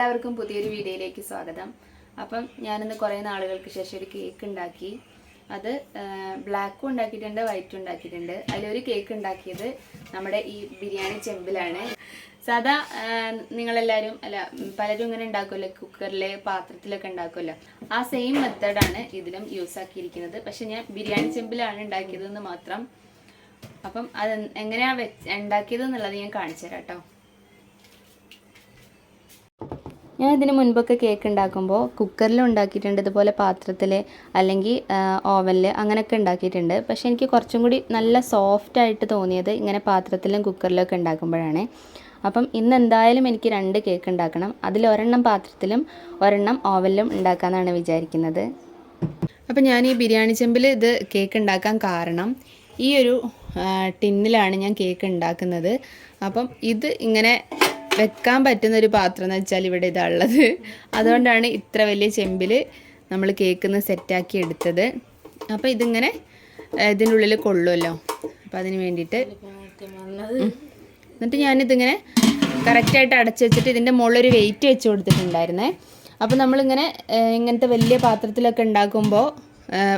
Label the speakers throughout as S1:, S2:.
S1: എല്ലാവർക്കും പുതിയൊരു വീഡിയോയിലേക്ക് സ്വാഗതം. അപ്പം ഞാനിന്ന് കുറേ നാളുകൾക്ക് ശേഷം ഒരു കേക്ക് ഉണ്ടാക്കി. അത് ബ്ലാക്കും ഉണ്ടാക്കിയിട്ടുണ്ട് വൈറ്റും ഉണ്ടാക്കിയിട്ടുണ്ട്. അതിലൊരു കേക്ക് ഉണ്ടാക്കിയത് നമ്മുടെ ഈ ബിരിയാണി ചെമ്പിലാണ്. സാധാ നിങ്ങളെല്ലാവരും അല്ല പലരും ഇങ്ങനെ ഉണ്ടാക്കുമല്ലോ കുക്കറിലെ പാത്രത്തിലൊക്കെ ഉണ്ടാക്കുമല്ലോ ആ സെയിം മെത്തേഡാണ് ഇതിലും യൂസ് ആക്കിയിരിക്കുന്നത്. പക്ഷെ ഞാൻ ബിരിയാണി ചെമ്പിലാണ് ഉണ്ടാക്കിയതെന്ന് മാത്രം. അപ്പം അത് എങ്ങനെയാണ് വെച്ച് ഉണ്ടാക്കിയത് എന്നുള്ളത് ഞാൻ കാണിച്ചു തരാം കേട്ടോ. ഞാൻ ഇതിന് മുൻപൊക്കെ കേക്ക് ഉണ്ടാക്കുമ്പോൾ കുക്കറിൽ ഉണ്ടാക്കിയിട്ടുണ്ട് ഇതുപോലെ പാത്രത്തിൽ അല്ലെങ്കിൽ ഓവനിൽ അങ്ങനെയൊക്കെ ഉണ്ടാക്കിയിട്ടുണ്ട്. പക്ഷേ എനിക്ക് കുറച്ചും കൂടി നല്ല സോഫ്റ്റ് ആയിട്ട് തോന്നിയത് ഇങ്ങനെ പാത്രത്തിലും കുക്കറിലും ഒക്കെ ഉണ്ടാക്കുമ്പോഴാണ്. അപ്പം ഇന്ന് എന്തായാലും എനിക്ക് രണ്ട് കേക്ക് ഉണ്ടാക്കണം. അതിൽ ഒരെണ്ണം പാത്രത്തിലും ഒരെണ്ണം ഓവനിലും ഉണ്ടാക്കാമെന്നാണ് വിചാരിക്കുന്നത്. അപ്പം ഞാൻ ഈ ബിരിയാണി ചെമ്പിൽ ഇത് കേക്ക് ഉണ്ടാക്കാൻ കാരണം ഈ ഒരു ടിന്നിലാണ് ഞാൻ കേക്ക് ഉണ്ടാക്കുന്നത്. അപ്പം ഇത് ഇങ്ങനെ വെക്കാൻ പറ്റുന്ന ഒരു പാത്രം എന്ന് വെച്ചാൽ ഇവിടെ ഇതാ ഉള്ളത് അതുകൊണ്ടാണ് ഇത്ര വലിയ ചെമ്പിൽ നമ്മൾ കേക്ക് ഒന്ന് സെറ്റാക്കി എടുത്തത്. അപ്പോൾ ഇതിങ്ങനെ ഇതിനുള്ളിൽ കൊള്ളുമല്ലോ അപ്പം അതിന് വേണ്ടിയിട്ട്. എന്നിട്ട് ഞാനിതിങ്ങനെ കറക്റ്റായിട്ട് അടച്ചു വെച്ചിട്ട് ഇതിന്റെ മുകളിലൊരു വെയിറ്റ് വെച്ച് കൊടുത്തിട്ടുണ്ടായിരുന്നേ. അപ്പോൾ നമ്മളിങ്ങനെ ഇങ്ങനത്തെ വലിയ പാത്രത്തിലൊക്കെ ഉണ്ടാക്കുമ്പോൾ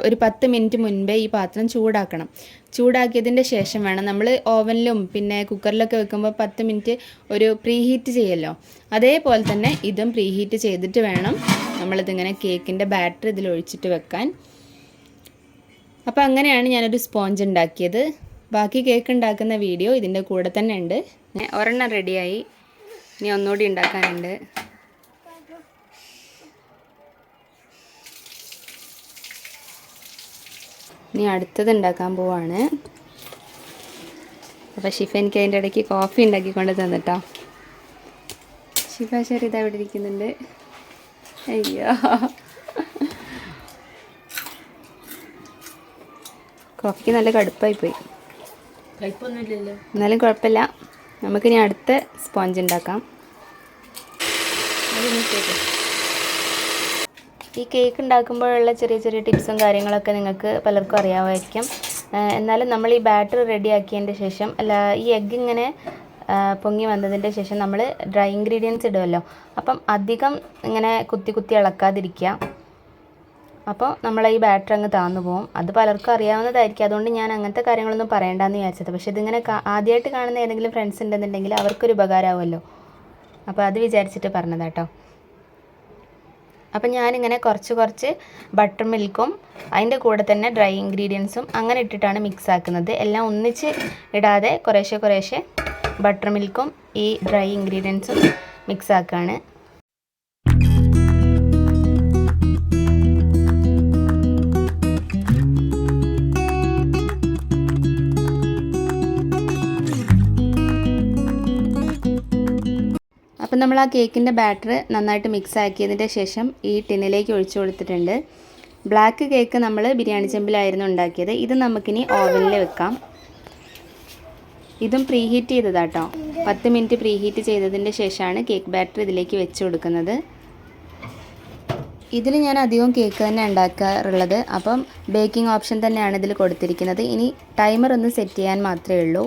S1: ഒരു പത്ത് മിനിറ്റ് മുൻപേ ഈ പാത്രം ചൂടാക്കണം. ചൂടാക്കിയതിന്റെ ശേഷം വേണം നമ്മൾ ഓവനിലും പിന്നെ കുക്കറിലൊക്കെ വെക്കുമ്പോൾ പത്ത് മിനിറ്റ് ഒരു പ്രീ ഹീറ്റ് ചെയ്യല്ലോ. അതേപോലെ തന്നെ ഇതും പ്രീ ഹീറ്റ് ചെയ്തിട്ട് വേണം നമ്മളിതിങ്ങനെ കേക്കിന്റെ ബാറ്റർ ഇതിൽ ഒഴിച്ചിട്ട് വെക്കാൻ. അപ്പോൾ അങ്ങനെയാണ് ഞാനൊരു സ്പോഞ്ച് ഉണ്ടാക്കിയത്. ബാക്കി കേക്ക് ഉണ്ടാക്കുന്ന വീഡിയോ ഇതിന്റെ കൂടെ തന്നെ ഉണ്ട്. ഒരെണ്ണം റെഡിയായി ഇനി ഒന്നുകൂടി ഉണ്ടാക്കാനുണ്ട്. ഇനി അടുത്തത് ഉണ്ടാക്കാൻ പോവാണ്. അപ്പോൾ ഷിഫ എനിക്ക് അതിന്റെ ഇടയ്ക്ക് കോഫി ഉണ്ടാക്കിക്കൊണ്ട് തന്നിട്ടോ. ഷിഫ ശരി ഇതാ ഇവിടെ ഇരിക്കുന്നുണ്ട്. അയ്യോ. കോഫിക്ക് നല്ല കടുപ്പായി പോയി. എന്നാലും കുഴപ്പമില്ല. നമുക്കിനി അടുത്ത സ്പോഞ്ച് ഉണ്ടാക്കാം. ഈ കേക്ക് ഉണ്ടാക്കുമ്പോഴുള്ള ചെറിയ ചെറിയ ടിപ്സും കാര്യങ്ങളൊക്കെ നിങ്ങൾക്ക് പലർക്കും അറിയാമായിരിക്കും. എന്നാലും നമ്മൾ ഈ ബാറ്റർ റെഡിയാക്കിയതിന്റെ ശേഷം അല്ല ഈ എഗ്ഗ് ഇങ്ങനെ പൊങ്ങി വന്നതിന്റെ ശേഷം നമ്മൾ ഡ്രൈ ഇൻഗ്രീഡിയൻസ് ഇടുമല്ലോ അപ്പം അധികം ഇങ്ങനെ കുത്തി കുത്തി ഇളക്കാതിരിക്കുക അപ്പോൾ നമ്മൾ ഈ ബാറ്റർ അങ്ങ് താന്നു പോകും അത് പലർക്കും അറിയാവുന്നതായിരിക്കും. അതുകൊണ്ട് ഞാൻ അങ്ങനത്തെ കാര്യങ്ങളൊന്നും പറയണ്ടെന്ന് വിചാരിച്ചത്. പക്ഷേ ഇതിങ്ങനെ ആദ്യമായിട്ട് കാണുന്ന ഏതെങ്കിലും ഫ്രണ്ട്സ് ഉണ്ടെന്നുണ്ടെങ്കിൽ അവർക്കൊരു ഉപകാരമാവുമല്ലോ. അപ്പോൾ അത് വിചാരിച്ചിട്ട് പറഞ്ഞതാട്ടോ. അപ്പം ഞാനിങ്ങനെ കുറച്ച് കുറച്ച് ബട്ടർ മിൽക്കും അതിന്റെ കൂടെ തന്നെ ഡ്രൈ ഇൻഗ്രീഡിയൻസും അങ്ങനെ ഇട്ടിട്ടാണ് മിക്സ് ആക്കുന്നത്. എല്ലാം ഒന്നിച്ച് ഇടാതെ കുറേശ്ശെ കുറേശ്ശെ ബട്ടർ മിൽക്കും ഈ ഡ്രൈ ഇൻഗ്രീഡിയൻസും മിക്സ് ആക്കുകയാണ് നമ്മൾ ആ കേക്കിന്റെ ബാറ്റർ നന്നായിട്ട് മിക്സ് ആക്കിയതിന്റെ ശേഷം ഈ ടിന്നിലേക്ക് ഒഴിച്ചു കൊടുത്തിട്ടുണ്ട്. ബ്ലാക്ക് കേക്ക് നമ്മൾ ബിരിയാണി ചെമ്പിലായിരുന്നു ഉണ്ടാക്കിയത്. ഇത് നമുക്കിനി ഓവനിൽ വെക്കാം. ഇതും പ്രീഹീറ്റ് ചെയ്തതാട്ടോ. പത്ത് മിനിറ്റ് പ്രീഹീറ്റ് ചെയ്തതിന്റെ ശേഷമാണ് കേക്ക് ബാറ്റർ ഇതിലേക്ക് വെച്ച് കൊടുക്കുന്നത്. ഇതിൽ ഞാൻ അധികം കേക്ക് തന്നെ ഉണ്ടാക്കാറുള്ളത്. അപ്പം ബേക്കിംഗ് ഓപ്ഷൻ തന്നെയാണ് ഇതിൽ കൊടുത്തിരിക്കുന്നത്. ഇനി ടൈമർ ഒന്ന് സെറ്റ് ചെയ്യാൻ മാത്രമേ ഉള്ളൂ.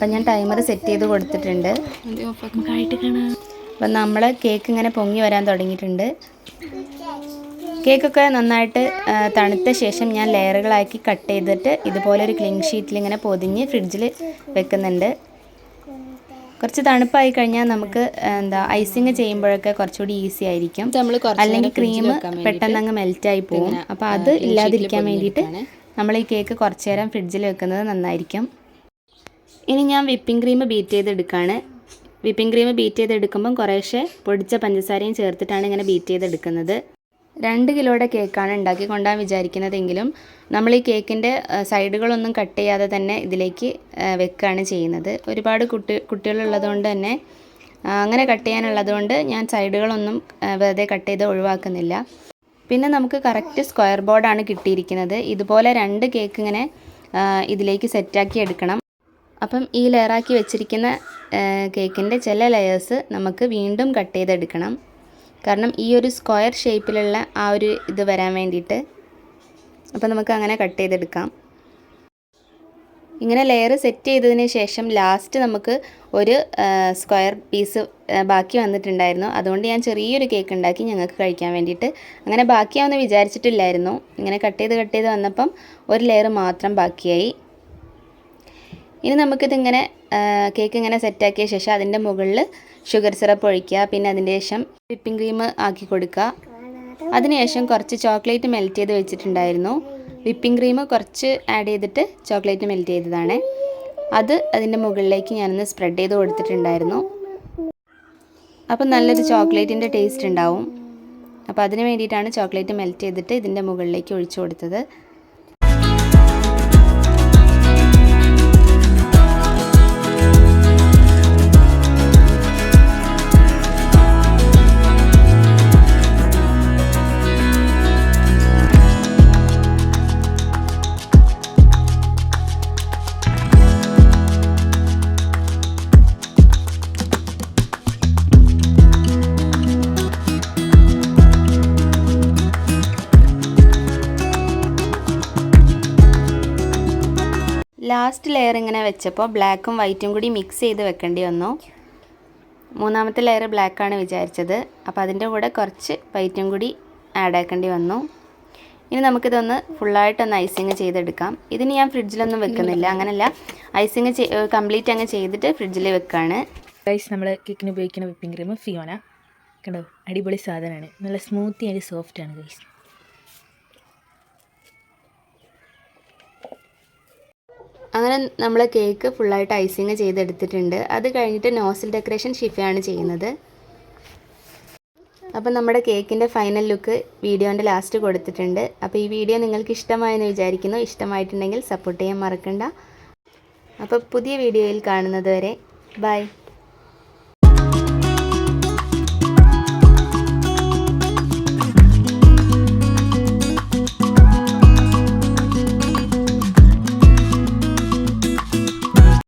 S1: അപ്പം ഞാൻ ടൈമർ സെറ്റ് ചെയ്ത് കൊടുത്തിട്ടുണ്ട്. അപ്പം നമ്മൾ കേക്ക് ഇങ്ങനെ പൊങ്ങി വരാൻ തുടങ്ങിയിട്ടുണ്ട്. കേക്കൊക്കെ നന്നായിട്ട് തണുത്ത ശേഷം ഞാൻ ലെയറുകളാക്കി കട്ട് ചെയ്തിട്ട് ഇതുപോലെ ഒരു ക്ലീൻ ഷീറ്റിൽ ഇങ്ങനെ പൊതിഞ്ഞ് ഫ്രിഡ്ജിൽ വെക്കുന്നുണ്ട്. കുറച്ച് തണുപ്പായി കഴിഞ്ഞാൽ നമുക്ക് എന്താ ഐസിങ് ചെയ്യുമ്പോഴൊക്കെ കുറച്ചുകൂടി ഈസി ആയിരിക്കും. അല്ലെങ്കിൽ ക്രീം പെട്ടെന്ന് അങ്ങ് മെൽറ്റായി പോകും. അപ്പോൾ അത് ഇല്ലാതിരിക്കാൻ വേണ്ടിയിട്ട് നമ്മൾ ഈ കേക്ക് കുറച്ചു നേരം ഫ്രിഡ്ജിൽ വെക്കുന്നത് നന്നായിരിക്കും. ഇനി ഞാൻ വിപ്പിംഗ് ക്രീം ബീറ്റ് ചെയ്തെടുക്കുകയാണ് വിപ്പിംഗ് ക്രീം ബീറ്റ് ചെയ്തെടുക്കുമ്പം കുറേശ്ശെ പൊടിച്ച പഞ്ചസാരയും ചേർത്തിട്ടാണ് ഇങ്ങനെ ബീറ്റ് ചെയ്തെടുക്കുന്നത്. രണ്ട് കിലോയുടെ കേക്കാണ് ഉണ്ടാക്കി കൊണ്ടാൻ വിചാരിക്കുന്നതെങ്കിലും നമ്മൾ ഈ കേക്കിന്റെ സൈഡുകളൊന്നും കട്ട് ചെയ്യാതെ തന്നെ ഇതിലേക്ക് വെക്കുകയാണ് ചെയ്യുന്നത്. ഒരുപാട് കുട്ടി കുട്ടികളുള്ളതുകൊണ്ട് തന്നെ അങ്ങനെ കട്ട് ചെയ്യാനുള്ളതുകൊണ്ട് ഞാൻ സൈഡുകളൊന്നും വെറുതെ കട്ട് ചെയ്ത് ഒഴിവാക്കുന്നില്ല. പിന്നെ നമുക്ക് കറക്റ്റ് സ്ക്വയർ ബോർഡാണ് കിട്ടിയിരിക്കുന്നത്. ഇതുപോലെ രണ്ട് കേക്ക് ഇങ്ങനെ ഇതിലേക്ക് സെറ്റാക്കി എടുക്കണം. അപ്പം ഈ ലെയറാക്കി വെച്ചിരിക്കുന്ന കേക്കിന്റെ ചില ലെയേഴ്സ് നമുക്ക് വീണ്ടും കട്ട് ചെയ്തെടുക്കണം. കാരണം ഈ ഒരു സ്ക്വയർ ഷേപ്പിലുള്ള ആ ഒരു ഇത് വരാൻ വേണ്ടിയിട്ട് അപ്പം നമുക്ക് അങ്ങനെ കട്ട് ചെയ്തെടുക്കാം. ഇങ്ങനെ ലെയർ സെറ്റ് ചെയ്തതിന് ശേഷം ലാസ്റ്റ് നമുക്ക് ഒരു സ്ക്വയർ പീസ് ബാക്കി വന്നിട്ടുണ്ടായിരുന്നു. അതുകൊണ്ട് ഞാൻ ചെറിയൊരു കേക്ക് ഉണ്ടാക്കി ഞങ്ങൾക്ക് കഴിക്കാൻ വേണ്ടിയിട്ട്. അങ്ങനെ ബാക്കിയാവുമെന്ന് വിചാരിച്ചിട്ടില്ലായിരുന്നു. ഇങ്ങനെ കട്ട് ചെയ്ത് കട്ട് ചെയ്ത് വന്നപ്പം ഒരു ലെയർ മാത്രം ബാക്കിയായി. ഇനി നമുക്കിതിങ്ങനെ കേക്ക് ഇങ്ങനെ സെറ്റാക്കിയ ശേഷം അതിന്റെ മുകളിൽ ഷുഗർ സിറപ്പ് ഒഴിക്കുക പിന്നെ അതിന്റെ ശേഷം വിപ്പിംഗ് ക്രീം ആക്കി കൊടുക്കുക. അതിനുശേഷം കുറച്ച് ചോക്ലേറ്റ് മെൽറ്റ് ചെയ്ത് വെച്ചിട്ടുണ്ടായിരുന്നു. വിപ്പിംഗ് ക്രീം കുറച്ച് ആഡ് ചെയ്തിട്ട് ചോക്ലേറ്റ് മെൽറ്റ് ചെയ്തതാണ്. അത് അതിന്റെ മുകളിലേക്ക് ഞാനൊന്ന് സ്പ്രെഡ് ചെയ്ത് കൊടുത്തിട്ടുണ്ടായിരുന്നു. അപ്പം നല്ലൊരു ചോക്ലേറ്റിന്റെ ടേസ്റ്റ് ഉണ്ടാവും. അപ്പോൾ അതിന് വേണ്ടിയിട്ടാണ് ചോക്ലേറ്റ് മെൽറ്റ് ചെയ്തിട്ട് ഇതിന്റെ മുകളിലേക്ക് ഒഴിച്ചു കൊടുത്തത്. ലാസ്റ്റ് ലെയർ ഇങ്ങനെ വെച്ചപ്പോൾ ബ്ലാക്കും വൈറ്റും കൂടി മിക്സ് ചെയ്ത് വെക്കേണ്ടി വന്നു. മൂന്നാമത്തെ ലെയർ ബ്ലാക്കാണ് വിചാരിച്ചത്. അപ്പോൾ അതിന്റെ കൂടെ കുറച്ച് വൈറ്റും കൂടി ആഡ് ആക്കേണ്ടി വന്നു. ഇനി നമുക്കിതൊന്ന് ഫുള്ളായിട്ടൊന്ന് ഐസിങ് ചെയ്തെടുക്കാം. ഇതിന് ഞാൻ ഫ്രിഡ്ജിലൊന്നും വെക്കുന്നില്ല. അങ്ങനല്ല. ഐസിങ് കംപ്ലീറ്റ് അങ്ങ് ചെയ്തിട്ട് ഫ്രിഡ്ജിൽ വെക്കുകയാണ്
S2: ഗൈസ് നമ്മൾ കേക്കിന് ഉപയോഗിക്കുന്ന വിപ്പിംഗ് ക്രീം ഫിയോന കണ്ടോ? അടിപൊളി സാധനമാണ് നല്ല സ്മൂത്തി ആൻഡ് സോഫ്റ്റ് ആണ് ഗൈസ്
S1: അങ്ങനെ നമ്മൾ കേക്ക് ഫുള്ളായിട്ട് ഐസിങ് ചെയ്തെടുത്തിട്ടുണ്ട്. അത് കഴിഞ്ഞിട്ട് നോസിൽ ഡെക്കറേഷൻ ഷിഫയാണ് ചെയ്യുന്നത്. അപ്പം നമ്മുടെ കേക്കിന്റെ ഫൈനൽ ലുക്ക് വീഡിയോന്റെ ലാസ്റ്റ് കൊടുത്തിട്ടുണ്ട്. അപ്പോൾ ഈ വീഡിയോ നിങ്ങൾക്ക് ഇഷ്ടമായെന്ന് വിചാരിക്കുന്നു. ഇഷ്ടമായിട്ടുണ്ടെങ്കിൽ സപ്പോർട്ട് ചെയ്യാൻ മറക്കണ്ട. അപ്പോൾ പുതിയ വീഡിയോയിൽ കാണുന്നത് വരെ ബൈ